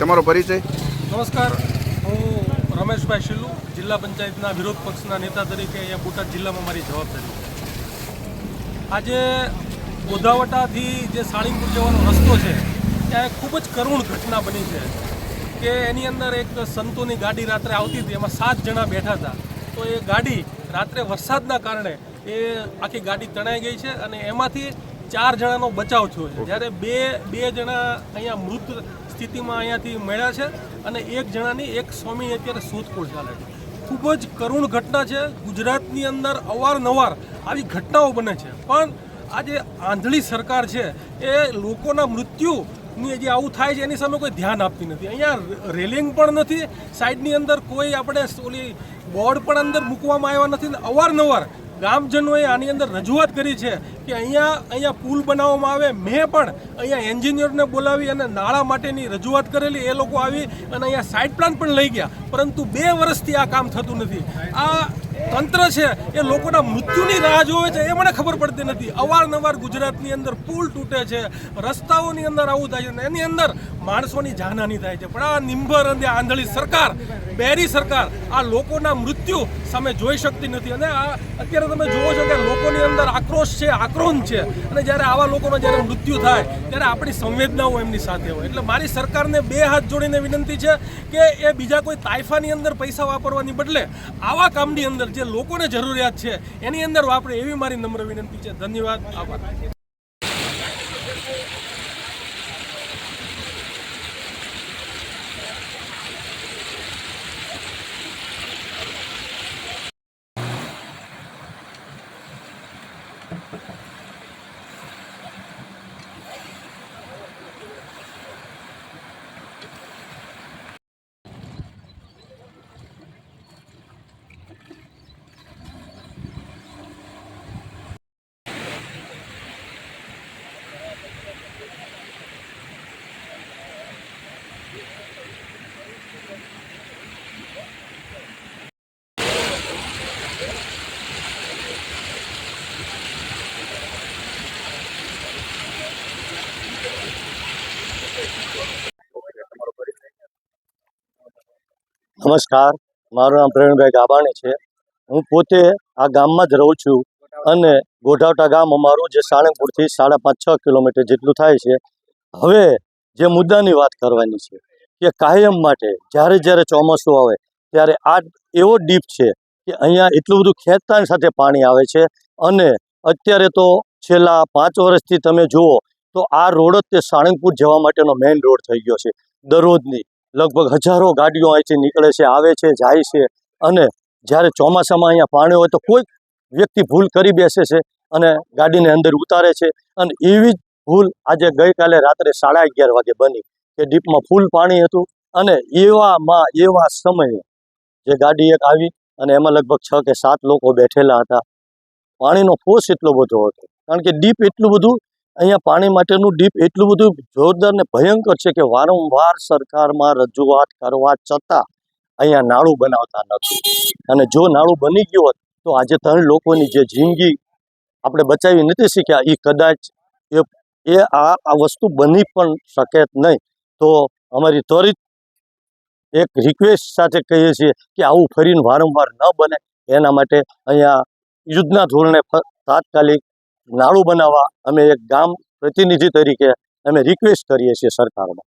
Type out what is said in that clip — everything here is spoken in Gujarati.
તમારો પરિચય? નમસ્કાર. હું રમેશભાઈ શિલ્લુ જિલ્લા પંચાયતના વિરોધ પક્ષના નેતા તરીકે અહીંયા બોટાદ જિલ્લામાં મારી જવાબદારી આજે ગોધાવટાથી જે સાળીપુર જવાનો રસ્તો છે ત્યાં ખૂબ જ કરુણ ઘટના બની છે કે એની અંદર એક સંતોની ગાડી રાત્રે આવતી હતી એમાં સાત જણા બેઠા હતા. તો એ ગાડી રાત્રે વરસાદના કારણે એ આખી ગાડી તણાઈ ગઈ છે અને એમાંથી ચાર જણાનો બચાવ થયો છે. જ્યારે બે બે જણા અહીંયા મૃત સ્થિતિમાં અહીંયાથી મળ્યા છે અને એક જણાની એક સ્વામી અત્યારે શોધખોળ ચાલે છે. ખૂબ જ કરુણ ઘટના છે. ગુજરાતની અંદર અવારનવાર આવી ઘટનાઓ બને છે. પણ આ જે આંધળી સરકાર છે એ લોકોના મૃત્યુની જે આવું થાય છે એની સામે કોઈ ધ્યાન આપતી નથી. અહીંયા રેલિંગ પણ નથી. સાઈડની અંદર કોઈ આપણે ઓલી બોર્ડ પણ અંદર મૂકવામાં આવ્યા નથી. અવારનવાર ગામજનોએ આની અંદર રજૂઆત કરી છે કે અહીંયા અહીંયા પુલ બનાવવામાં આવે. મેં પણ અહીંયા એન્જિનિયરને બોલાવી અને નાળા માટેની રજૂઆત કરેલી. એ લોકો આવી અને અહીંયા સાઇડ પ્લાન પણ લઈ ગયા. પરંતુ બે વર્ષથી આ કામ થતું નથી. આ તંત્ર છે, એ લોકોના મૃત્યુની રાહ જોવે છે, એ મને ખબર પડતી નથી. અવારનવાર ગુજરાતની અંદર પુલ તૂટે છે, રસ્તાઓની અંદર આવું થાય છે અને એની અંદર માણસોની જાનહાની થાય છે. પણ આ નિંભર અને આંધળી સરકાર, બેરી સરકાર, આ લોકોના મૃત્યુ સામે જોઈ શકતી નથી. અને આ અત્યારે તમે જુઓ છો કે લોકોની અંદર આક્રોશ છે આક્રોશ છે. અને જ્યારે આવા લોકોનો જ્યારે મૃત્યુ થાય, ત્યારે આપણી સંવેદનાઓ એમની સાથે હોય. એટલે મારી સરકારને બે હાથ જોડીને વિનંતી છે કે એ બીજા કોઈ તાઇફાની અંદર પૈસા વાપરવાની બદલે આવા કામની અંદર જે લોકોને જરૂરિયાત છે એની અંદર વાપરે એવી મારી નમ્ર વિનંતી છે. ધન્યવાદ. આભાર. નમસ્કાર. મારું નામ પ્રવીણભાઈ ગાબાણી છે. હું પોતે આ ગામમાં જ રહું છું અને ગોઢાવટા ગામ અમારું જે સાણંગપુરથી સાડા પાંચ છ કિલોમીટર જેટલું થાય છે. હવે જે મુદ્દાની વાત કરવાની છે કે કાયમ માટે જ્યારે જ્યારે ચોમાસું આવે ત્યારે આ એવો ડીપ છે કે અહીંયા એટલું બધું ખેંચતાની સાથે પાણી આવે છે અને અત્યારે તો છેલ્લા પાંચ વર્ષથી તમે જુઓ તો આ રોડ જ તે સાણંગપુર જવા માટેનો મેઇન રોડ થઈ ગયો છે. દરરોજની લગભગ હજારો ગાડીઓ અહીંથી નીકળે છે, આવે છે, જાય છે. અને જ્યારે ચોમાસામાં અહીંયા પાણી હોય તો કોઈ વ્યક્તિ ભૂલ કરી બેસે છે અને ગાડીને અંદર ઉતારે છે. અને એવી જ ભૂલ આજે ગઈકાલે રાત્રે સાડા અગિયાર વાગે બની કે ડીપમાં ફૂલ પાણી હતું. અને એવામાં, એવા સમયે જે ગાડી એક આવી અને એમાં લગભગ છ કે સાત લોકો બેઠેલા હતા. પાણીનો ફોર્સ એટલો બધો હતો. કારણ કે ડીપ એટલું બધું અહીંયા પાણી માટેનું ડીપ એટલું બધું જોરદાર ને ભયંકર છે કે વારંવાર સરકારમાં રજૂઆત કરવા છતાં અહીંયા નાળું બનાવતા નથી. અને જો નાળું બની ગયું હોત, તો આજે ત્રણ લોકોની જે જિંદગી આપણે બચાવી નથી શીખ્યા એ કદાચ એ એ આ આ વસ્તુ બની પણ શકે નહીં. તો અમારી ત્વરિત એક રિક્વેસ્ટ સાથે કહીએ છીએ કે આવું ફરીને વારંવાર ન બને. એના માટે અહીંયા યુદ્ધના ધોરણે તાત્કાલિક નાળું બનાવવા અમે એક ગામ પ્રતિનિધિ તરીકે અમે રિક્વેસ્ટ કરીએ છીએ સરકારમાં